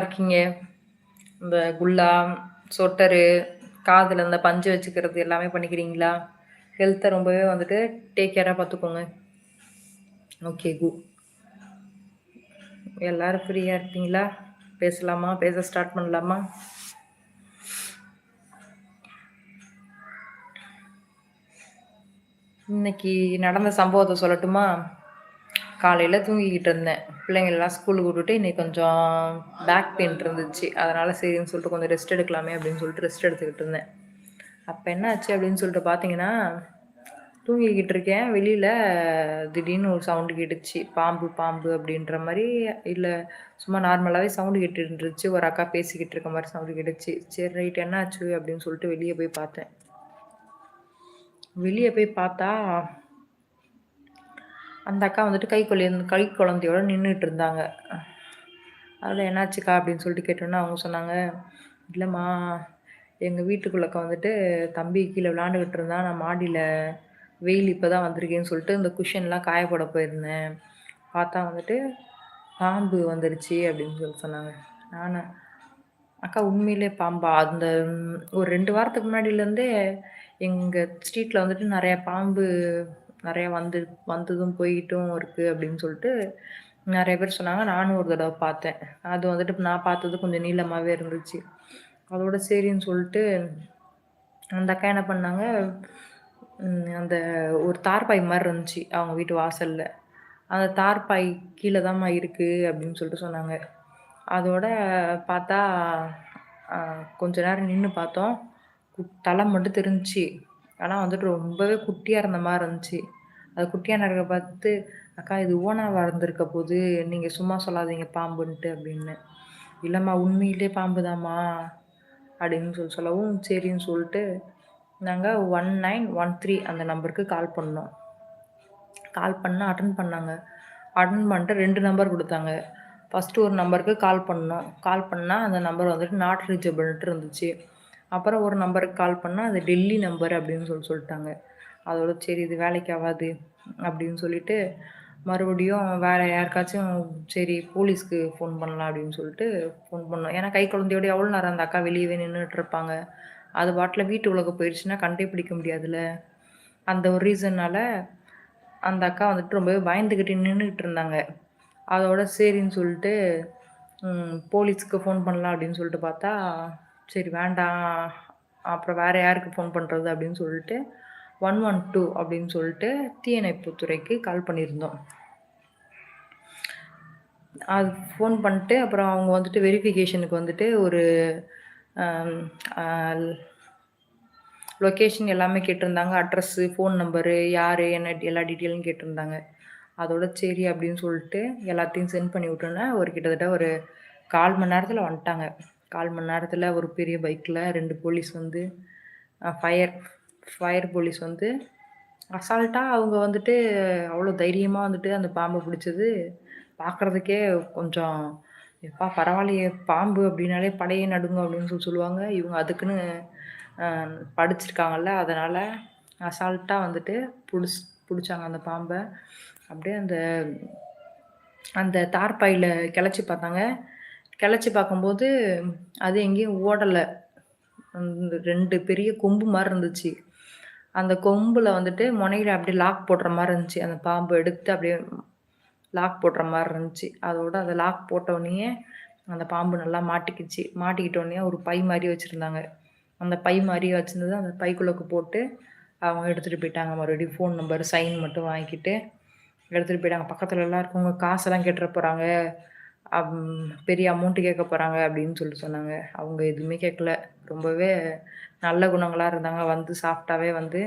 இருக்கீங்க இந்த குல்லா சொட்டரு காதில் இந்த பஞ்சு வச்சுக்கிறது எல்லாமே பண்ணிக்கிறீங்களா? ஹெல்த்தை ரொம்பவே வந்துட்டு டேக் கேராக பார்த்துக்கோங்க ஓகே கு எல்லாரும் ஃப்ரீயாக இருக்கீங்களா பேசலாமா? பேச ஸ்டார்ட் பண்ணலாமா? இன்னைக்கு நடந்த சம்பவத்தை சொல்லட்டுமா? காலையில் தூங்கிக்கிட்டு இருந்தேன். பிள்ளைங்களெல்லாம் ஸ்கூலுக்கு விட்டுட்டு இன்றைக்கி கொஞ்சம் பேக் பெயின் இருந்துச்சு. அதனால் சரின்னு சொல்லிட்டு கொஞ்சம் ரெஸ்ட் எடுக்கலாமே அப்படின்னு சொல்லிட்டு ரெஸ்ட் எடுத்துக்கிட்டு இருந்தேன். அப்போ என்ன ஆச்சு அப்படின்னு சொல்லிட்டு பார்த்தீங்கன்னா தூங்கிக்கிட்டு இருக்கேன். வெளியில் திடீர்னு ஒரு சவுண்டு கேட்டுச்சு. பாம்பு பாம்பு அப்படின்ற மாதிரி இல்லை சும்மா நார்மலாகவே சவுண்டு கேட்டு இருந்துச்சு ஒரு அக்கா பேசிக்கிட்டு இருக்க மாதிரி சவுண்டு கேட்டுச்சு. சரி ரைட் என்ன ஆச்சு அப்படின்னு சொல்லிட்டு வெளியே போய் பார்த்தேன். வெளியே போய் பார்த்தா அந்த அக்கா வந்துட்டு கை குழந்தை கை குழந்தையோடு நின்றுட்டு இருந்தாங்க அதில் என்னாச்சுக்கா அப்படின்னு சொல்லிட்டு கேட்டோன்னா அவங்க சொன்னாங்க இல்லைம்மா எங்கள் வீட்டுக்குள்ளக்க வந்துட்டு தம்பி கீழே விளாண்டுக்கிட்டு இருந்தான் நான் மாடியில் வெயில் இப்போ தான் வந்திருக்கேன்னு சொல்லிட்டு இந்த குஷன்லாம் காயப்பட போயிருந்தேன். பார்த்தா வந்துட்டு பாம்பு வந்துருச்சு அப்படின்னு சொல்லி சொன்னாங்க. நானே அக்கா உண்மையிலே பாம்பா? அந்த ஒரு ரெண்டு வாரத்துக்கு முன்னாடியிலேருந்தே எங்கள் ஸ்ட்ரீட்டில் வந்துட்டு நிறையா பாம்பு நிறையா வந்து வந்ததும் போய்கிட்டும் இருக்குது அப்படின்னு சொல்லிட்டு நிறைய பேர் சொன்னாங்க. நானும் ஒரு தடவை பார்த்தேன். அது வந்துட்டு நான் பார்த்தது கொஞ்சம் நீளமாகவே இருந்துச்சு. அதோட சரின்னு சொல்லிட்டு அந்த அக்கா என்ன பண்ணாங்க அந்த ஒரு தார்பாய் மாதிரி இருந்துச்சு அவங்க வீட்டு வாசலில். அந்த தார்பாய் கீழே தான்மா இருக்குது அப்படின்னு சொல்லிட்டு சொன்னாங்க. அதோட பார்த்தா கொஞ்ச நேரம் நின்று பார்த்தோம். தலை மட்டும் தெரிஞ்சிச்சு. ஆனால் வந்துட்டு ரொம்பவே குட்டியாக இருந்த மாதிரி இருந்துச்சு. அது குட்டியாக இருக்க பார்த்து அக்கா இது ஓனாவாக இருந்திருக்க போது நீங்கள் சும்மா சொல்லாதீங்க பாம்புன்ட்டு அப்படின்னு. இல்லைம்மா உண்மையிலே பாம்பு தாம்மா அப்படின்னு சொல்லி சொல்லவும் சரின்னு சொல்லிட்டு நாங்கள் ஒன் நைன் ஒன் த்ரீ அந்த நம்பருக்கு கால் பண்ணோம். கால் பண்ணால் அட்டன் பண்ணாங்க. அட்டன் பண்ணிட்டு ரெண்டு நம்பர் கொடுத்தாங்க. ஃபஸ்ட்டு ஒரு நம்பருக்கு கால் பண்ணோம். கால் பண்ணால் அந்த நம்பர் வந்துட்டு நாட் ரீச்சபிள்ட்டு இருந்துச்சு. அப்புறம் ஒரு நம்பருக்கு கால் பண்ணால் அது டெல்லி நம்பர் அப்படின்னு சொல்லி சொல்லிட்டாங்க. அதோட சரி இது வேலைக்கு ஆகாது அப்படின்னு சொல்லிட்டு மறுபடியும் வேறு யாருக்காச்சும் சரி போலீஸ்க்கு ஃபோன் பண்ணலாம் அப்படின்னு சொல்லிட்டு ஃபோன் பண்ணோம். ஏன்னா கை குழந்தையோட எவ்வளோ நேரம் அந்த அக்கா வெளியவே நின்றுட்டு இருப்பாங்க. அது பாட்டில் வீட்டு உலக போயிடுச்சுன்னா கண்டுபிடிக்க முடியாதுல்ல. அந்த ஒரு ரீசன்னால் அந்த அக்கா வந்துட்டு ரொம்பவே பயந்துக்கிட்டு நின்றுக்கிட்டு இருந்தாங்க. அதோட சரின்னு சொல்லிட்டு போலீஸ்க்கு ஃபோன் பண்ணலாம் அப்படின்னு சொல்லிட்டு பார்த்தா சரி வேண்டாம் அப்புறம் வேறு யாருக்கு ஃபோன் பண்ணுறது அப்படின்னு சொல்லிட்டு ஒன் ஒன் டூ அப்படின்னு சொல்லிட்டு தீயணைப்புத்துறைக்கு கால் பண்ணியிருந்தோம். அது ஃபோன் பண்ணிட்டு அப்புறம் அவங்க வந்துட்டு வெரிஃபிகேஷனுக்கு வந்துட்டு ஒரு லொக்கேஷன் எல்லாமே கேட்டிருந்தாங்க. அட்ரஸ்ஸு ஃபோன் நம்பரு யார் என்ன எல்லா டீட்டெயிலும் கேட்டிருந்தாங்க. அதோட சரி அப்படின்னு சொல்லிட்டு எல்லாத்தையும் சென்ட் பண்ணி விட்டோன்னே ஒரு கிட்டத்தட்ட ஒரு கால் மணி நேரத்தில் வந்துட்டாங்க. கால் மணி நேரத்தில் ஒரு பெரிய பைக்கில் ரெண்டு போலீஸ் வந்து ஃபயர் ஃபயர் போலீஸ் வந்து அசால்ட்டாக அவங்க வந்துட்டு அவ்வளோ தைரியமாக வந்துட்டு அந்த பாம்பை பிடிச்சது. பார்க்குறதுக்கே கொஞ்சம் எப்பா பரவாயில்லையே பாம்பு அப்படின்னாலே படையே நடுங்க அப்படின்னு சொல்லி சொல்லுவாங்க. இவங்க அதுக்குன்னு படிச்சிருக்காங்கல்ல அதனால் அசால்ட்டாக வந்துட்டு பிடிச் பிடிச்சாங்க அந்த பாம்பை. அப்படியே அந்த அந்த தார்பாயில் கிளச்சி பார்த்தாங்க. கிளச்சி பார்க்கும்போது அது எங்கேயும் ஓடலை. ரெண்டு பெரிய கொம்பு மாதிரி இருந்துச்சு. அந்த கொம்பில் வந்துட்டு முனையில் அப்படியே லாக் போடுற மாதிரி இருந்துச்சு. அந்த பாம்பு எடுத்து அப்படியே லாக் போடுற மாதிரி இருந்துச்சு. அதோட அதை லாக் போட்டோடனே அந்த பாம்பு நல்லா மாட்டிக்கிச்சு. மாட்டிக்கிட்டோடனே ஒரு பை மாதிரி வச்சுருந்தாங்க. அந்த பை மாதிரி வச்சுருந்தது அந்த பைக்குள்ளக்கு போட்டு அவங்க எடுத்துகிட்டு போயிட்டாங்க. மறுபடியும் ஃபோன் நம்பர் சைன் மட்டும் வாங்கிக்கிட்டு எடுத்துகிட்டு போயிட்டாங்க. பக்கத்தில் எல்லாம் இருக்கவங்க காசெல்லாம் கெட்டுற போகிறாங்க பெரிய அமௌண்ட்டு கேட்க போகிறாங்க அப்படின்னு சொல்லி சொன்னாங்க. அவங்க எதுவுமே கேட்கல. ரொம்பவே நல்ல குணங்களாக இருந்தாங்க. வந்து சாஃப்டாகவே வந்து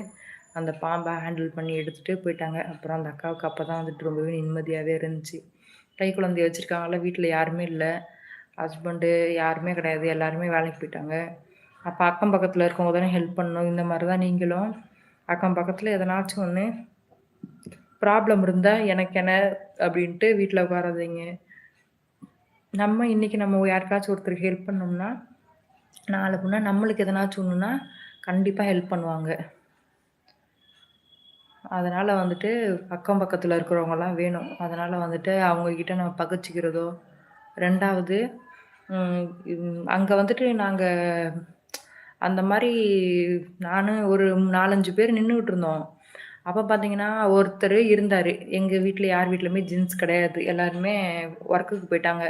அந்த பாம்பை ஹேண்டில் பண்ணி எடுத்துகிட்டு போயிட்டாங்க. அப்புறம் அந்த அக்காவுக்கு அப்போ தான் வந்துட்டு ரொம்பவே நிம்மதியாகவே இருந்துச்சு. கை குழந்தைய வச்சுருக்காங்கள வீட்டில் யாருமே இல்லை. ஹஸ்பண்டு யாருமே கிடையாது. எல்லாருமே வேலைக்கு போயிட்டாங்க. அப்போ அக்கம் பக்கத்தில் இருக்கவங்க தானே ஹெல்ப் பண்ணணும். இந்த மாதிரி தான் நீங்களும் அக்கம் பக்கத்தில் எதனாச்சும் ஒன்று ப்ராப்ளம் இருந்தால் எனக்கு என்ன அப்படின்ட்டு வீட்டில் உட்காராதீங்க. நம்ம இன்றைக்கி நம்ம யாருக்காச்சும் ஒருத்தருக்கு ஹெல்ப் பண்ணோம்னா நாளை பின்னா நம்மளுக்கு எதனாச்சும் ஒன்றுனா கண்டிப்பாக ஹெல்ப் பண்ணுவாங்க அதனால் வந்துட்டு அக்கம் பக்கத்தில் இருக்கிறவங்கலாம் வேணும் அதனால் வந்துட்டு அவங்கக்கிட்ட நம்ம பகச்சிக்கிறதோ ரெண்டாவது அங்கே வந்துட்டு நாங்கள் அந்த மாதிரி நானும் ஒரு 4, 5 பேர் நின்றுக்கிட்டு இருந்தோம். அப்போ பார்த்தீங்கன்னா, ஒருத்தர் இருந்தார் எங்கள் வீட்டில் யார் வீட்லையுமே ஜீன்ஸ் கிடையாது. எல்லாருமே ஒர்க்குக்கு போயிட்டாங்க.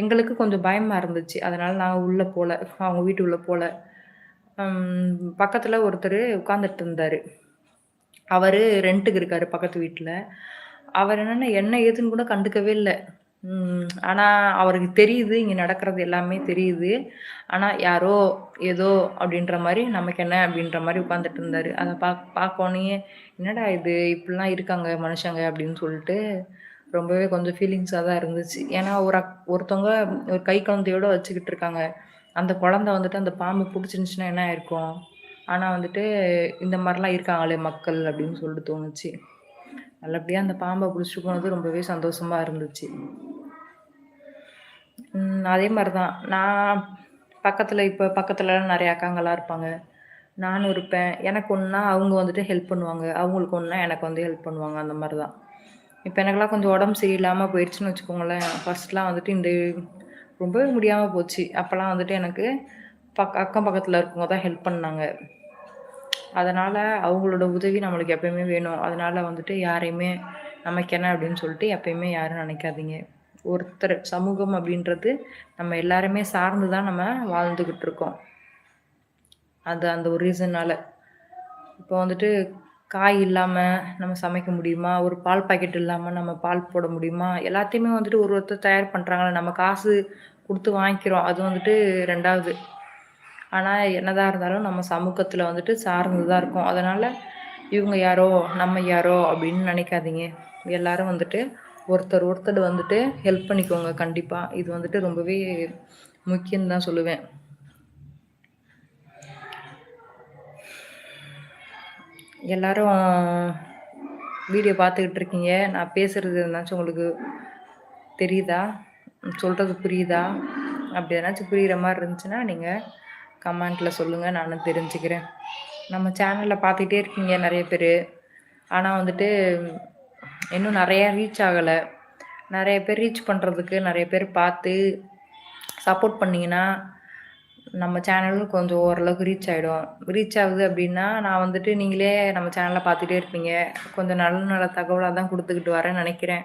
எங்களுக்கு கொஞ்சம் பயமாக இருந்துச்சு. அதனால் நாங்கள் உள்ளே போகல அவங்க வீட்டு போல. போகல பக்கத்தில் ஒருத்தர் உட்காந்துட்டு இருந்தார் அவர் ரெண்ட்டுக்கு இருக்கார் பக்கத்து வீட்டில் அவர் என்னென்ன என்ன ஏதுன்னு கூட கண்டுக்கவே இல்லை ஆனால் அவருக்கு தெரியுது, இங்கே நடக்கிறது எல்லாமே தெரியுது. ஆனால் யாரோ, ஏதோ அப்படின்ற மாதிரி நமக்கு என்ன அப்படின்ற மாதிரி உட்காந்துட்டு இருந்தார் அதை பா பார்க்கோனே என்னடா இது இப்படிலாம் இருக்காங்க மனுஷங்க அப்படின்னு சொல்லிட்டு ரொம்பவே கொஞ்சம் ஃபீலிங்ஸாக தான் இருந்துச்சு. ஏன்னா ஒரு அக் ஒருத்தவங்க ஒரு கை குழந்தையோட வச்சுக்கிட்டு இருக்காங்க. அந்த குழந்தை வந்துட்டு அந்த பாம்பு பிடிச்சிருந்துச்சின்னா என்ன ஆயிருக்கும்? ஆனால் வந்துட்டு இந்த மாதிரிலாம் இருக்காங்களே மக்கள் அப்படின்னு சொல்லிட்டு தோணுச்சு. நல்லபடியாக அந்த பாம்பை பிடிச்சிட்டு போனது ரொம்பவே சந்தோஷமாக இருந்துச்சு. அதே மாதிரி தான். நான் பக்கத்தில் இப்போ பக்கத்துலலாம் நிறைய அக்காங்களாம் இருப்பாங்க. நானும் இருப்பேன். எனக்கு ஒன்றா அவங்க வந்துட்டு ஹெல்ப் பண்ணுவாங்க. அவங்களுக்கு ஒன்றா எனக்கு வந்து ஹெல்ப் பண்ணுவாங்க. அந்த மாதிரி தான். இப்போ எனக்கெல்லாம் கொஞ்சம் உடம்பு சரியில்லாமல் போயிடுச்சுன்னு வச்சுக்கோங்களேன். ஃபர்ஸ்ட்லாம் வந்துட்டு இந்த ரொம்பவே முடியாமல் போச்சு. அப்போல்லாம் வந்துட்டு எனக்கு பக் அக்கம் பக்கத்தில் இருக்கவங்க தான் ஹெல்ப் பண்ணாங்க. அதனால் அவங்களோட உதவி நம்மளுக்கு எப்பயுமே வேணும். அதனால் வந்துட்டு யாரையுமே நமக்கு என்ன அப்படின்னு சொல்லிட்டு எப்பயுமே யாரும் நினைக்காதீங்க ஒருத்தர் சமூகம் அப்படின்றது நம்ம எல்லாருமே சார்ந்து தான் நம்ம வாழ்ந்துக்கிட்டு இருக்கோம். அது அந்த ஒரு ரீசன்னால. இப்போ வந்துட்டு காய் இல்லாம நம்ம சமைக்க முடியுமா? ஒரு பால் பாக்கெட் இல்லாம நம்ம பால் போட முடியுமா? எல்லாத்தையுமே வந்துட்டு ஒரு ஒருத்தர் தயார் பண்றாங்கல்ல. நம்ம காசு குடுத்து வாங்கிக்கிறோம். அது வந்துட்டு 2வது. ஆனா என்னதான் இருந்தாலும் நம்ம சமூகத்துல வந்துட்டு சார்ந்து தான் இருக்கோம். அதனால இவங்க யாரோ, நம்ம யாரோ அப்படின்னு நெனைக்காதீங்க. எல்லாரும் வந்துட்டு ஒருத்தர் ஒருத்தர் வந்துட்டு ஹெல்ப் பண்ணிக்கோங்க கண்டிப்பா. இது வந்துட்டு ரொம்பவே முக்கியம்னு தான் சொல்லுவேன். எல்லாரும் வீடியோ பார்த்துக்கிட்டு இருக்கீங்க. நான் பேசுறது இருந்தாச்சும் உங்களுக்கு தெரியுதா? சொல்றது புரியுதா? அப்படி எதனாச்சும் புரியிற மாதிரி இருந்துச்சுன்னா, நீங்கள் கமெண்ட்ல சொல்லுங்க. நானும் தெரிஞ்சுக்கிறேன். நம்ம சேனல்ல பார்த்துக்கிட்டே இருக்கீங்க நிறைய பேர் ஆனால் வந்துட்டு இன்னும் நிறையா ரீச் ஆகலை நிறைய பேர் ரீச் பண்ணுறதுக்கு நிறைய பேர் பார்த்து சப்போர்ட் பண்ணிங்கன்னா நம்ம சேனலும் கொஞ்சம் ஓரளவுக்கு ரீச் ஆகிடும் ரீச் ஆகுது அப்படின்னா நான் வந்துட்டு நீங்களே நம்ம சேனலில் பார்த்துட்டே இருப்பீங்க. கொஞ்சம் நல்ல நல்ல தகவலாக தான் கொடுத்துக்கிட்டு வரேன்னு நினைக்கிறேன்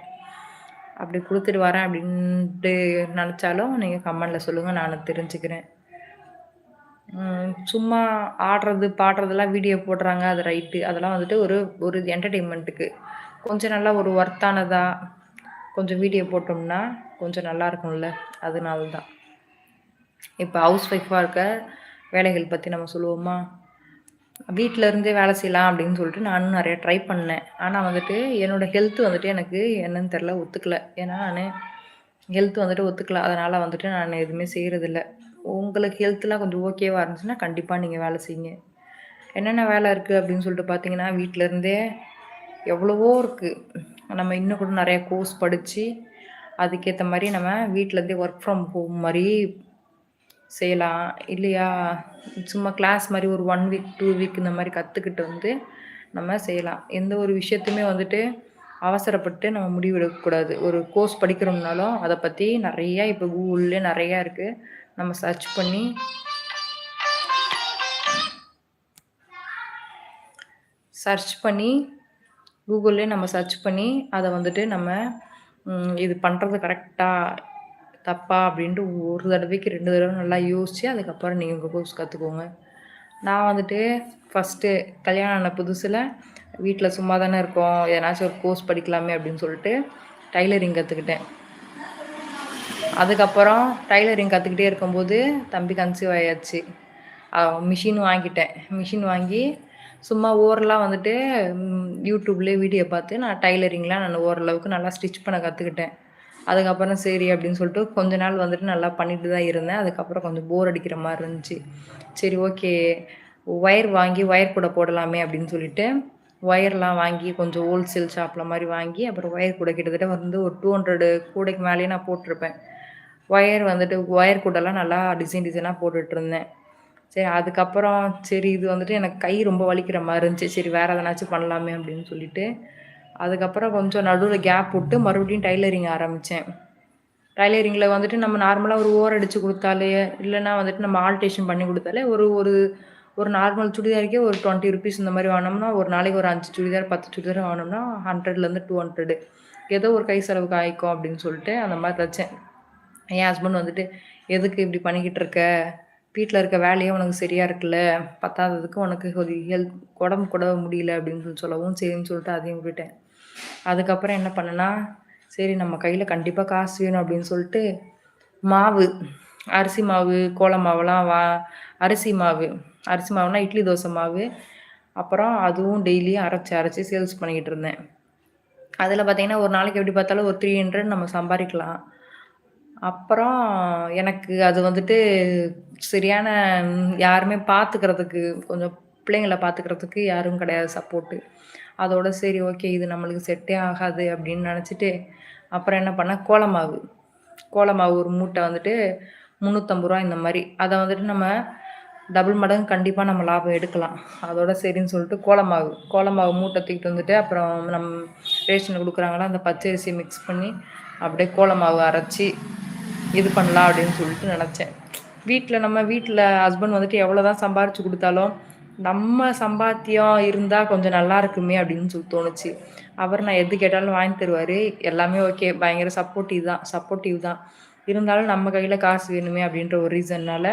அப்படி கொடுத்துட்டு வரேன் அப்படின்ட்டு நினச்சாலும் நீங்கள் கமெண்டில் சொல்லுங்கள் நானும் தெரிஞ்சுக்கிறேன். சும்மா ஆடுறது, பாடுறதெல்லாம் வீடியோ போடுறாங்க. அது ரைட்டு. அதெல்லாம் வந்துட்டு ஒரு ஒரு என்டர்டெயின்மெண்ட்டுக்கு கொஞ்சம் நல்லா ஒரு ஒர்த்தானதாக கொஞ்சம் வீடியோ போட்டோம்னா, கொஞ்சம் நல்லா இருக்கும்ல. அதனால தான். இப்போ ஹவுஸ் ஒய்ஃபாக இருக்க வேலைகள் பற்றி நம்ம சொல்லுவோமா? வீட்டில் இருந்தே வேலை செய்யலாம் அப்படின்னு சொல்லிட்டு நானும் நிறையா ட்ரை பண்ணேன். ஆனால் வந்துட்டு என்னோட ஹெல்த் வந்துட்டு எனக்கு என்னன்னு தெரியல ஒத்துக்கல. ஏன்னா நான் ஹெல்த் வந்துட்டு ஒத்துக்கல. அதனால் வந்துட்டு நான் எதுவுமே செய்கிறதில்ல உங்களுக்கு ஹெல்த்லாம் கொஞ்சம் ஓகேவாக இருந்துச்சுன்னா, கண்டிப்பாக நீங்கள் வேலை செய்யுங்க. என்னென்ன வேலை இருக்குது அப்படின்னு சொல்லிட்டு பார்த்தீங்கன்னா, வீட்டிலருந்தே இருந்தே எவ்வளவோ இருக்குது நம்ம இன்னும் கூட நிறையா கோர்ஸ் படித்து அதுக்கேற்ற மாதிரி நம்ம வீட்டிலேருந்தே இருந்தே ஒர்க் ஃப்ரம் ஹோம் மாதிரி செய்யலாம். இல்லையா, சும்மா கிளாஸ் மாதிரி ஒரு ஒன் வீக், டூ வீக் இந்த மாதிரி கற்றுக்கிட்டு வந்து நம்ம செய்யலாம். எந்த ஒரு விஷயத்தையுமே வந்துட்டு அவசரப்பட்டு நம்ம முடிவு எடுக்கக்கூடாது. ஒரு கோர்ஸ் படிக்கிறோம்னாலும், அதை பற்றி நிறையா இப்போ கூகுள்லே நிறையா இருக்குது நம்ம சர்ச் பண்ணி சர்ச் பண்ணி கூகுள்லேயே நம்ம சர்ச் பண்ணி, அதை வந்துட்டு நம்ம இது பண்ணுறது கரெக்டாக தப்பா? அப்படின்ட்டு ஒரு தடவைக்கு ரெண்டு தடவை நல்லா யோசிச்சு, அதுக்கப்புறம் நீங்கள் உங்கள் கோர்ஸ் கற்றுக்கோங்க நான் வந்துட்டு ஃபஸ்ட்டு கல்யாணம் ஆன புதுசில் வீட்டில் சும்மா தானே இருக்கோம். எதனாச்சும் ஒரு கோர்ஸ் படிக்கலாமே அப்படின்னு சொல்லிட்டு டைலரிங் கற்றுக்கிட்டேன் அதுக்கப்புறம் டைலரிங் கற்றுக்கிட்டே இருக்கும்போது தம்பி கன்சீவ் ஆயாச்சு. மிஷின் வாங்கிட்டேன். மிஷின் வாங்கி சும்மா ஓரெல்லாம் வந்துட்டு யூடியூப்லேயே வீடியோ பார்த்து நான் டைலரிங்லாம் நான் ஓரளவுக்கு நல்லா ஸ்டிச் பண்ண கற்றுக்கிட்டேன் அதுக்கப்புறம் சரி அப்படின்னு சொல்லிட்டு கொஞ்ச நாள் வந்துட்டு நல்லா பண்ணிட்டு தான் இருந்தேன். அதுக்கப்புறம் கொஞ்சம் போர் அடிக்கிற மாதிரி இருந்துச்சு. சரி ஓகே. ஒயர் வாங்கி ஒயர் கூட போடலாமே அப்படின்னு சொல்லிட்டு, ஒயர்லாம் வாங்கி கொஞ்சம் ஹோல்சேல் ஷாப்பில் மாதிரி வாங்கி, அப்புறம் ஒயர் கூட கிட்டத்தட்ட வந்து ஒரு 200 கூடைக்கு மேலேயே நான் போட்டிருப்பேன் ஒயர் வந்துட்டு ஒயர் கூடலாம் நல்லா டிசைன் டிசைனாக போட்டுட்டுருந்தேன். சரி அதுக்கப்புறம் சரி இது வந்துட்டு எனக்கு கை ரொம்ப வலிக்கிற மாதிரி இருந்துச்சு. சரி வேறு எதனாச்சும் பண்ணலாமே அப்படின்னு சொல்லிட்டு, அதுக்கப்புறம் கொஞ்சம் நடுவில் கேப் விட்டு மறுபடியும் டைலரிங் ஆரம்பித்தேன் டைலரிங்கில் வந்துட்டு நம்ம நார்மலாக ஒரு ஓர் அடித்து கொடுத்தாலே இல்லைன்னா வந்துட்டு நம்ம ஆல்டேஷன் பண்ணி கொடுத்தாலே ஒரு ஒரு ஒரு நார்மல் சுடிதாருக்கே ஒரு டுவெண்ட்டி ருபீஸ் இந்த மாதிரி வாங்கினோம்னா ஒரு நாளைக்கு ஒரு அஞ்சு சுடிதார் பத்து சுடிதார் வாங்கினோம்னா ஹண்ட்ரட்லேருந்து டூ ஹண்ட்ரடு ஏதோ ஒரு கை செலவுக்கு ஆயிக்கும் அப்படின்னு சொல்லிட்டு அந்த மாதிரி தைச்சேன். என் ஹஸ்பண்ட் வந்துட்டு எதுக்கு இப்படி பண்ணிக்கிட்டு இருக்க? வீட்டில் இருக்க வேலையே உனக்கு சரியாக இருக்குல்ல பத்தாததுக்கு உனக்கு ஒரு ஹெல்த் உடம்பு கூட முடியல அப்படின்னு சொல்லி சொல்லவும் சரின்னு சொல்லிட்டு அதையும் விட்டுட்டேன். அதுக்கப்புறம் என்ன பண்ணேன்னா சரி நம்ம கையில் கண்டிப்பாக காசு வேணும் அப்படின்னு சொல்லிட்டு மாவு அரிசி மாவு கோல மாவுலாம் வா அரிசி மாவு அரிசி மாவுனா இட்லி தோசை மாவு. அப்புறம் அதுவும் டெய்லியும் அரைச்சி அரைச்சி சேல்ஸ் பண்ணிக்கிட்டு இருந்தேன். அதில் பார்த்தீங்கன்னா ஒரு நாளைக்கு எப்படி பார்த்தாலும் ஒரு த்ரீ ஹண்ட்ரட் நம்ம சம்பாதிக்கலாம். அப்புறம் எனக்கு அது வந்துட்டு சரியான யாருமே பார்த்துக்கிறதுக்கு கொஞ்சம் பிள்ளைங்கள பார்த்துக்கிறதுக்கு யாரும் கிடையாது சப்போர்ட்டு அதோட சரி ஓகே இது நம்மளுக்கு செட்டே ஆகாது அப்படின்னு நினச்சிட்டு அப்புறம் என்ன பண்ணேன் கோலமாவு. கோலமாவு ஒரு மூட்டை வந்துட்டு முந்நூற்றம்பது ரூபா இந்த மாதிரி. அதை வந்துட்டு நம்ம டபுள் மடங்கு கண்டிப்பாக நம்ம லாபம் எடுக்கலாம். அதோட சரின்னு சொல்லிட்டு கோலமாவு. கோலமாவு மூட்டை தூக்கிட்டு வந்துட்டு அப்புறம் நம் ரேஷன் கொடுக்குறாங்களா அந்த பச்சரிசி மிக்ஸ் பண்ணி அப்படியே கோலமாவு அரைச்சி இது பண்ணலாம் அப்படின்னு சொல்லிட்டு நினச்சேன். வீட்டில் நம்ம வீட்டில் ஹஸ்பண்ட் வந்துட்டு எவ்வளோ தான் சம்பாரித்து கொடுத்தாலும் நம்ம சம்பாத்தியம் இருந்தால் கொஞ்சம் நல்லா இருக்குமே அப்படின்னு சொல்லி தோணுச்சு. அவர் நான் எது கேட்டாலும் வாங்கி தருவார். எல்லாமே ஓகே பயங்கர சப்போர்ட்டிவ் தான். சப்போர்ட்டிவ் தான். இருந்தாலும் நம்ம கையில் காசு வேணுமே அப்படின்ற ஒரு ரீசன்னால்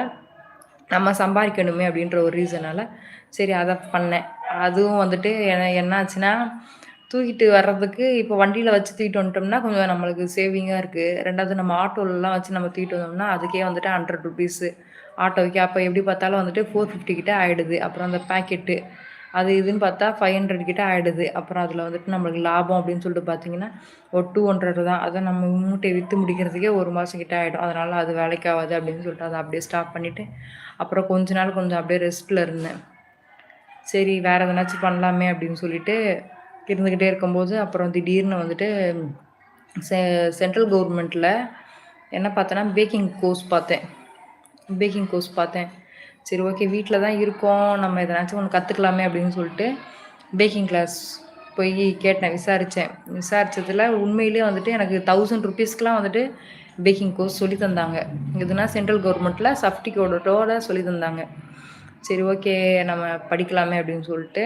நம்ம சம்பாதிக்கணுமே அப்படின்ற ஒரு ரீசனால் சரி அதை பண்ணேன். அதுவும் வந்துட்டு என்ன என்னாச்சுன்னா தூக்கிட்டு வர்றதுக்கு இப்போ வண்டியில் வச்சு தூக்கிட்டு வந்துட்டோம்னா கொஞ்சம் நம்மளுக்கு சேவிங்காக இருக்குது ரெண்டாவது நம்ம ஆட்டோலலாம் வச்சு நம்ம தூக்கிட்டு வந்தோம்னா அதுக்கே வந்துட்டு ஹண்ட்ரட் ருபீஸு ஆட்டோவுக்கு அப்போ எப்படி பார்த்தாலும் வந்துட்டு ஃபோர் ஃபிஃப்டி கிட்டே ஆகிடுது அப்புறம் அந்த பேக்கெட்டு அது இதுன்னு பார்த்தா ஃபைவ் ஹண்ட்ரட் கிட்ட ஆகிடுது அப்புறம் அதில் வந்துட்டு நம்மளுக்கு லாபம் அப்படின்னு சொல்லிட்டு பார்த்தீங்கன்னா ஒரு டூ ஹண்ட்ரட் தான். அதை நம்ம மூட்டையை விற்று முடிக்கிறதுக்கே ஒரு மாதம் கிட்ட ஆகிடும் அதனால் அது வேலைக்கு ஆகாது அப்படின்னு சொல்லிட்டு அதை அப்படியே ஸ்டாப் பண்ணிவிட்டு அப்புறம் கொஞ்ச நாள் கொஞ்சம் அப்படியே ரெஸ்ட்டில் இருந்தேன். சரி வேறு எதனாச்சும் பண்ணலாமே அப்படின்னு சொல்லிட்டு இருந்துக்கிட்டே இருக்கும்போது அப்புறம் திடீர்னு வந்துட்டு செ சென்ட்ரல் கவர்மெண்ட்டில் என்ன பார்த்தேன்னா பேக்கிங் கோர்ஸ் பார்த்தேன். பேக்கிங் கோர்ஸ் பார்த்தேன். சரி ஓகே வீட்டில் தான் இருக்கோம். நம்ம எதனாச்சும் ஒன்று கற்றுக்கலாமே அப்படின்னு சொல்லிட்டு பேக்கிங் கிளாஸ் போய் கேட்டேன் விசாரித்தேன் விசாரித்ததில் உண்மையிலே வந்துட்டு எனக்கு தௌசண்ட் ருபீஸ்க்கெலாம் வந்துட்டு பேக்கிங் கோர்ஸ் சொல்லி தந்தாங்க. இதுனா சென்ட்ரல் கவர்மெண்ட்டில் சப்டிகோடோட சொல்லி தந்தாங்க. சரி ஓகே நம்ம படிக்கலாமே அப்படின்னு சொல்லிட்டு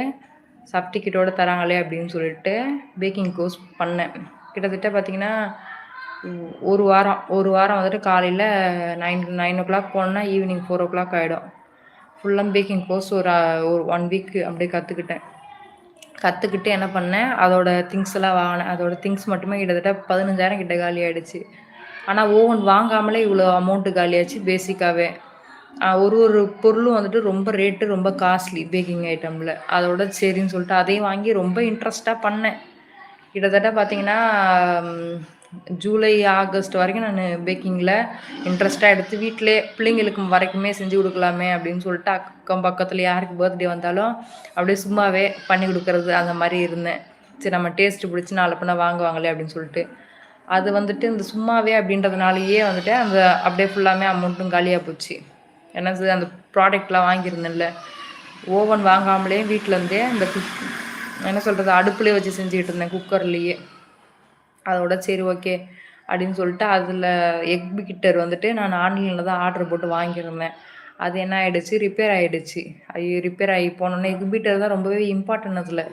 சர்டிஃபிகேட்டோட தராங்களே அப்படின்னு சொல்லிட்டு பேக்கிங் கோர்ஸ் பண்ணேன். கிட்டத்தட்ட பார்த்திங்கன்னா ஒரு வாரம் ஒரு வாரம் வந்துட்டு காலையில் நைன் நைன் ஓ கிளாக் போனோன்னா ஈவினிங் ஃபோர் ஓ கிளாக் ஆகிடும் ஃபுல்லாக பேக்கிங் கோர்ஸ் ஒரு ஒரு ஒன் வீக் அப்படியே கற்றுக்கிட்டேன் கற்றுக்கிட்டு என்ன பண்ணேன்? அதோட திங்ஸ் எல்லாம் வாங்கினேன். அதோட திங்ஸ் மட்டுமே கிட்டத்தட்ட பதினஞ்சாயிரம் கிட்ட காலி ஆகிடுச்சு ஆனால் ஓவன் வாங்காமலே இவ்வளோ அமௌண்ட்டு காலியாச்சு பேசிக்காகவே ஒரு ஒரு பொருளும் வந்துட்டு ரொம்ப ரேட்டு ரொம்ப காஸ்ட்லி பேக்கிங் ஐட்டமில் அதோட சரின்னு சொல்லிட்டு அதையும் வாங்கி ரொம்ப இன்ட்ரெஸ்ட்டாக பண்ணேன். கிட்டத்தட்ட பார்த்தீங்கன்னா ஜூலை ஆகஸ்ட் வரைக்கும் நான் பேக்கிங்கில் இன்ட்ரெஸ்ட்டாக எடுத்து வீட்டிலே பிள்ளைங்களுக்கு வரைக்குமே செஞ்சு கொடுக்கலாமே அப்படின்னு சொல்லிட்டு அக்கம் பக்கத்தில் யாருக்கு பர்த்டே வந்தாலும் அப்படியே சும்மாவே பண்ணி கொடுக்கறது அந்த மாதிரி இருந்தேன். சரி நம்ம டேஸ்ட்டு பிடிச்சி நாலு பண்ண வாங்குவாங்களே அப்படின்னு சொல்லிட்டு. அது வந்துட்டு இந்த சும்மாவே அப்படின்றதுனாலயே வந்துட்டு அந்த அப்படியே ஃபுல்லாமே அமௌண்ட்டும் காலியாக போச்சு. ஏன்னா அந்த ப்ராடக்ட்லாம் வாங்கியிருந்தேன்ல. ஓவன் வாங்காமலே வீட்டிலேருந்தே இந்த குக் என்ன சொல்கிறது அடுப்புலேயே வச்சு செஞ்சுக்கிட்டு இருந்தேன் குக்கர்லேயே அதோட சரி ஓகே அப்படின்னு சொல்லிட்டு அதில் எக் பிகிட்டர் வந்துட்டு நான் ஆன்லைனில் தான் ஆர்டர் போட்டு வாங்கியிருந்தேன். அது என்ன ஆகிடுச்சு ரிப்பேர் ஆகிடுச்சு ஐயோ ரிப்பேர் ஆகி போனோன்னே எக் பீட்டர் தான் ரொம்பவே இம்பார்ட்டன்ட் அதில்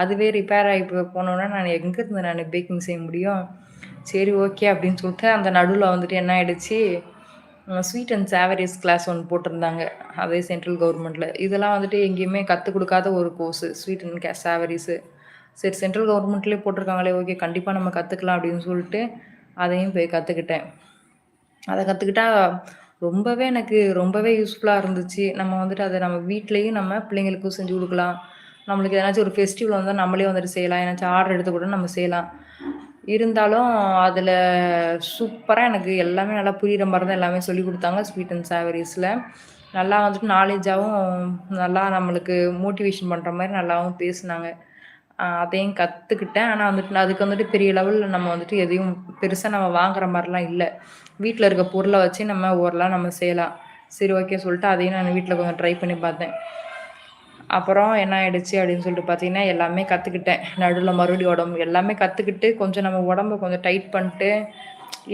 அதுவே ரிப்பேர் ஆகி போனோன்னா நான் எங்கேருந்து நான் பேக்கிங் செய்ய முடியும்? சரி ஓகே அப்படின்னு சொல்லிட்டு அந்த நடுவில் வந்துட்டு என்ன ஆகிடுச்சு ஸ்வீட் அண்ட் சாவரிஸ் கிளாஸ் ஒன்று போட்டிருந்தாங்க. அதே சென்ட்ரல் கவர்மெண்ட்டில் இதெல்லாம் வந்துட்டு எங்கேயுமே கற்றுக் கொடுக்காத ஒரு கோர்ஸு ஸ்வீட் அண்ட் கே சேவரிஸு சரி சென்ட்ரல் கவர்மெண்ட்லேயே போட்டிருக்காங்களே ஓகே கண்டிப்பாக நம்ம கற்றுக்கலாம் அப்படின்னு சொல்லிட்டு அதையும் போய் கற்றுக்கிட்டேன் அதை கற்றுக்கிட்டா ரொம்பவே எனக்கு ரொம்பவே யூஸ்ஃபுல்லாக இருந்துச்சு. நம்ம வந்துட்டு அதை நம்ம வீட்லேயும் நம்ம பிள்ளைங்களுக்கும் செஞ்சு கொடுக்கலாம். நம்மளுக்கு எதனாச்சும் ஒரு ஃபெஸ்டிவல் வந்தால் நம்மளே வந்துட்டு செய்யலாம். ஏன்னாச்சும் ஆர்டர் எடுத்து கூட நம்ம செய்யலாம். இருந்தாலும் அதில் சூப்பராக எனக்கு எல்லாமே நல்லா புரிகிற மாதிரி தான் எல்லாமே சொல்லி கொடுத்தாங்க ஸ்வீட் அண்ட் சாவரிஸில் நல்லா வந்துட்டு நாலேஜாகவும் நல்லா நம்மளுக்கு மோட்டிவேஷன் பண்ணுற மாதிரி நல்லாவும் பேசினாங்க. அதையும் கற்றுக்கிட்டேன் ஆனால் வந்துட்டு அதுக்கு வந்துட்டு பெரிய லெவலில் நம்ம வந்துட்டு எதையும் பெருசாக நம்ம வாங்குற மாதிரிலாம் இல்லை. வீட்டில் இருக்க பொருளை வச்சு நம்ம ஓரளவு நம்ம செய்யலாம். சரி ஓகே சொல்லிட்டு அதையும் நான் வீட்டில் கொஞ்சம் ட்ரை பண்ணி பார்த்தேன். அப்புறம் என்ன ஆயிடுச்சு அப்படின்னு சொல்லிட்டு பார்த்தீங்கன்னா எல்லாமே கற்றுக்கிட்டேன் நடுவில் மறுபடியும் உடம்பு எல்லாமே கற்றுக்கிட்டு கொஞ்சம் நம்ம உடம்ப கொஞ்சம் டைட் பண்ணிட்டு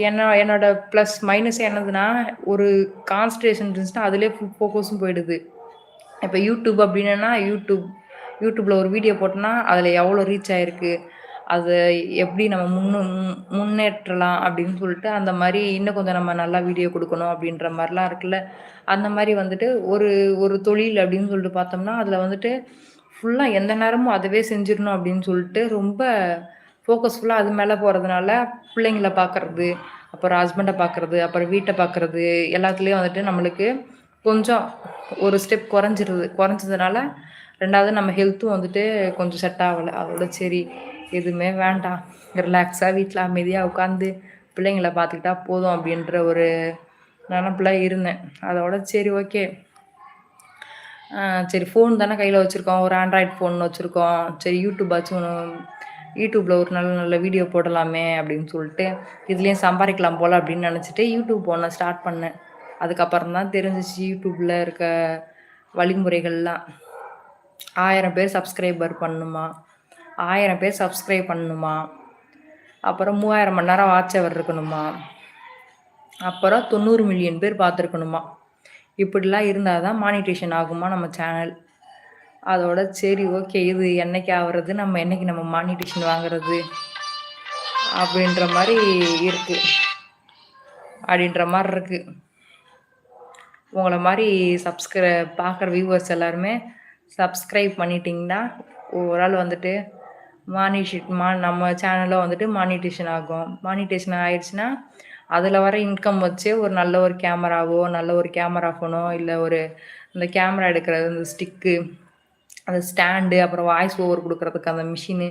என்ன என்னோட ப்ளஸ் மைனஸ் என்னதுன்னா ஒரு கான்சன்ட்ரேஷன் இருந்துச்சுன்னா அதிலே ஃபுல் ஃபோக்கஸும் போயிடுது. இப்போ யூடியூப் அப்படின்னா யூடியூப் யூடியூப்பில் ஒரு வீடியோ போட்டோன்னா அதில் எவ்வளோ ரீச் ஆகிருக்கு அதை எப்படி நம்ம முன்னு முன்னேற்றலாம் அப்படின்னு சொல்லிட்டு அந்த மாதிரி இன்னும் கொஞ்சம் நம்ம நல்லா வீடியோ கொடுக்கணும் அப்படின்ற மாதிரிலாம் இருக்குல்ல? அந்த மாதிரி வந்துட்டு ஒரு ஒரு தொழில் அப்படின்னு சொல்லிட்டு பார்த்தோம்னா அதில் வந்துட்டு ஃபுல்லாக எந்த நேரமும் அதவே செஞ்சிடணும் அப்படின்னு சொல்லிட்டு ரொம்ப ஃபோக்கஸ்ஃபுல்லாக அது மேலே போகிறதுனால பிள்ளைங்கள பார்க்குறது அப்புறம் ஹஸ்பண்டை பார்க்குறது அப்புறம் வீட்டை பார்க்குறது எல்லாத்துலேயும் வந்துட்டு நம்மளுக்கு கொஞ்சம் ஒரு ஸ்டெப் குறைஞ்சிருது குறைஞ்சதுனால ரெண்டாவது நம்ம ஹெல்த்தும் வந்துட்டு கொஞ்சம் செட் ஆகலை. அதோட சரி எதுவுமே வேண்டாம். ரிலாக்ஸாக வீட்டில் அமைதியாக உட்காந்து பிள்ளைங்கள பார்த்துக்கிட்டா போதும் அப்படின்ற ஒரு நினப்பில் இருந்தேன். அதோட சரி ஓகே சரி ஃபோன் தானே கையில் வச்சுருக்கோம். ஒரு ஆண்ட்ராய்ட் ஃபோன் வச்சுருக்கோம். சரி யூடியூப்பாச்சும் யூடியூப்பில் ஒரு நல்ல நல்ல வீடியோ போடலாமே அப்படின்னு சொல்லிட்டு இதுலேயும் சம்பாதிக்கலாம் போல் அப்படின்னு நினச்சிட்டு யூடியூப் போன ஸ்டார்ட் பண்ணேன். அதுக்கப்புறம் தான் தெரிஞ்சிச்சு யூடியூப்பில் இருக்க வழிமுறைகள்லாம். ஆயிரம் பேர் சப்ஸ்கிரைபர் பண்ணணுமா ஆயிரம் பேர் சப்ஸ்கிரைப் பண்ணணுமா அப்புறம் மூவாயிரம் மணி நேரம் வாட்ச் அவர் இருக்கணுமா? அப்புறம் தொண்ணூறு மில்லியன் பேர் பார்த்துருக்கணுமா? இப்படிலாம் இருந்தால் தான் மானிட்டேஷன் ஆகுமா நம்ம சேனல் அதோட சரி ஓகே இது என்னைக்கு ஆகுறது? நம்ம என்னைக்கு நம்ம மானிட்டேஷன் வாங்குறது? அப்படின்ற மாதிரி இருக்குது அப்படின்ற மாதிரி இருக்குது உங்களை மாதிரி சப்ஸ்கிரை பார்க்குற வியூவர்ஸ் எல்லாருமே சப்ஸ்கிரைப் பண்ணிட்டீங்கன்னா ஒரு ஆள் வந்துட்டு மானிஷி மா நம்ம சேனலில் வந்துட்டு மானிட்டேஷன் ஆகும். மானிட்டேஷன் ஆயிடுச்சுன்னா அதில் வர இன்கம் வச்சு ஒரு நல்ல ஒரு கேமராவோ நல்ல ஒரு கேமரா ஃபோனோ இல்லை ஒரு இந்த கேமரா எடுக்கிறது இந்த ஸ்டிக்கு அந்த ஸ்டாண்டு அப்புறம் வாய்ஸ் ஓவர் கொடுக்குறதுக்கு அந்த மிஷினு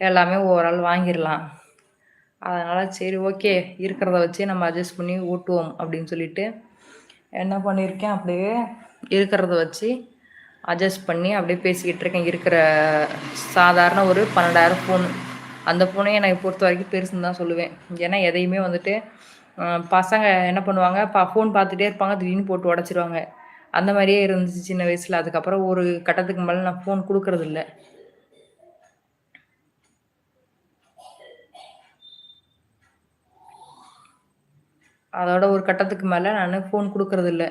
எல்லாமே ஓவரால் வாங்கிடலாம். அதனால் சரி ஓகே இருக்கிறத வச்சு நம்ம அட்ஜஸ்ட் பண்ணி ஓட்டுவோம் அப்படின்னு சொல்லிட்டு என்ன பண்ணியிருக்கேன் அப்படியே இருக்கிறத வச்சு அட்ஜஸ்ட் பண்ணி அப்படியே பேசிக்கிட்டு இருக்கேன். இருக்கிற சாதாரண ஒரு பன்னெண்டாயிரம் ஃபோன் அந்த ஃபோனே எனக்கு பொறுத்த வரைக்கும் பெருசுன்னு தான் சொல்லுவேன். ஏன்னா எதையுமே வந்துட்டு பசங்க என்ன பண்ணுவாங்க பா ஃபோன் பார்த்துட்டே இருப்பாங்க திடீர்னு போட்டு உடச்சிருவாங்க. அந்த மாதிரியே இருந்துச்சு சின்ன வயசில். அதுக்கப்புறம் ஒரு கட்டத்துக்கு மேலே நான் ஃபோன் கொடுக்கறது இல்லை. அதோட ஒரு கட்டத்துக்கு மேலே நான் ஃபோன் கொடுக்கறது இல்லை.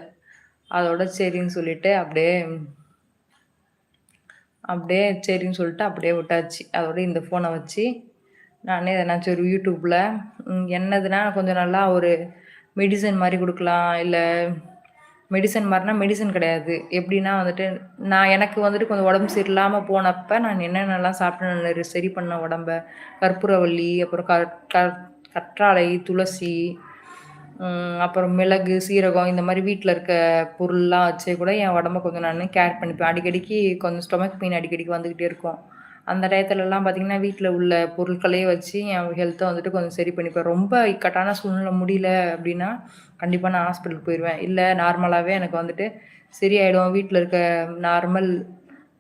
அதோட சரின்னு சொல்லிட்டு அப்படியே அப்படியே சரின்னு சொல்லிட்டு அப்படியே விட்டாச்சு. அதோட இந்த ஃபோனை வச்சு நானே எதனாச்சும் ஒரு யூடியூப்பில் என்னதுன்னா கொஞ்சம் நல்லா ஒரு மெடிசன் மாதிரி கொடுக்கலாம். இல்லை மெடிசன் மாதிரினா மெடிசன் கிடையாது. எப்படின்னா வந்துட்டு நான் எனக்கு வந்துட்டு கொஞ்சம் உடம்பு சரியில்லாமல் போனப்போ நான் என்னென்னலாம் சாப்பிட்டு சரி பண்ண உடம்ப கற்பூரவள்ளி அப்புறம் க கற்றாழை துளசி அப்புறம் மிளகு சீரகம் இந்த மாதிரி வீட்டில் இருக்க பொருள்லாம் வச்சே கூட என் உடம்ப கொஞ்சம் நான் கேர் பண்ணிப்பேன். அடிக்கடிக்கு கொஞ்சம் ஸ்டொமக் பெயின் அடிக்கடிக்கு வந்துக்கிட்டே இருக்கும். அந்த டயத்துலலாம் பார்த்திங்கன்னா வீட்டில் உள்ள பொருட்களையே வச்சு என் ஹெல்த்தை வந்துட்டு கொஞ்சம் சரி பண்ணிப்பேன். ரொம்ப இக்கட்டான சூழ்நிலை முடியல அப்படின்னா கண்டிப்பாக நான் ஹாஸ்பிட்டலுக்கு போயிடுவேன் இல்லை நார்மலாகவே எனக்கு வந்துட்டு சரியாயிடும். வீட்டில் இருக்க நார்மல்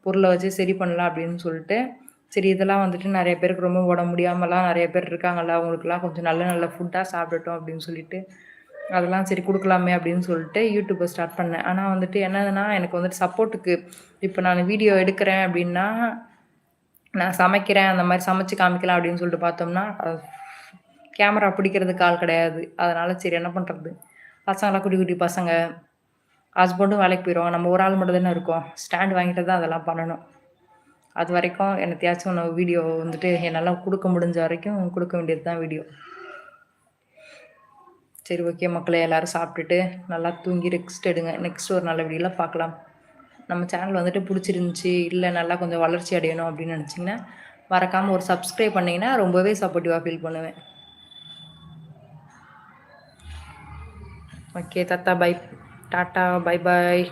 பொருளை வச்சு சரி பண்ணலாம் அப்படின்னு சொல்லிட்டு சரி இதெல்லாம் வந்துட்டு நிறைய பேருக்கு ரொம்ப உடம்பு முடியாமலாம் நிறைய பேர் இருக்காங்கல்ல அவங்களுக்குலாம் கொஞ்சம் நல்ல நல்ல ஃபுட்டாக சாப்பிடட்டும் அப்படின்னு சொல்லிட்டு அதெல்லாம் சரி கொடுக்கலாமே அப்படின்னு சொல்லிட்டு யூடியூப்பை ஸ்டார்ட் பண்ணேன். ஆனால் வந்துட்டு என்னதுன்னா எனக்கு வந்துட்டு சப்போர்ட்டுக்கு இப்போ நான் வீடியோ எடுக்கிறேன் அப்படின்னா நான் சமைக்கிறேன் அந்த மாதிரி சமைச்சு காமிக்கலாம் அப்படின்னு சொல்லிட்டு பார்த்தோம்னா கேமரா பிடிக்கிறதுக்கு ஆள் கிடையாது. அதனால் சரி என்ன பண்ணுறது பசங்களாம் குட்டி குட்டி பசங்க ஹஸ்பண்டும் வேலைக்கு போயிடுவோம் நம்ம ஒரு ஆள் மட்டும் தானே இருக்கோம். ஸ்டாண்ட் வாங்கிட்டு தான் அதெல்லாம் பண்ணணும். அது வரைக்கும் என்னத்தையாச்சும் ஒன்று வீடியோ வந்துட்டு என்னால் கொடுக்க முடிஞ்ச வரைக்கும் கொடுக்க வேண்டியது தான் வீடியோ சரி ஓகே மக்களை எல்லோரும் சாப்பிட்டுட்டு நல்லா தூங்கி ரெக்ஸ்ட் எடுங்க. நெக்ஸ்ட் ஒரு நல்ல வீடியோவில் பார்க்கலாம். நம்ம சேனல் வந்துட்டு பிடிச்சிருந்துச்சி இல்லை நல்லா கொஞ்சம் வளர்ச்சி அடையணும் அப்படின்னு நினச்சிங்கன்னா மறக்காமல் ஒரு சப்ஸ்கிரைப் பண்ணிங்கன்னா ரொம்பவே சப்போர்ட்டிவாக ஃபீல் பண்ணுவேன். ஓகே தத்தா பை டாட்டா பை பாய்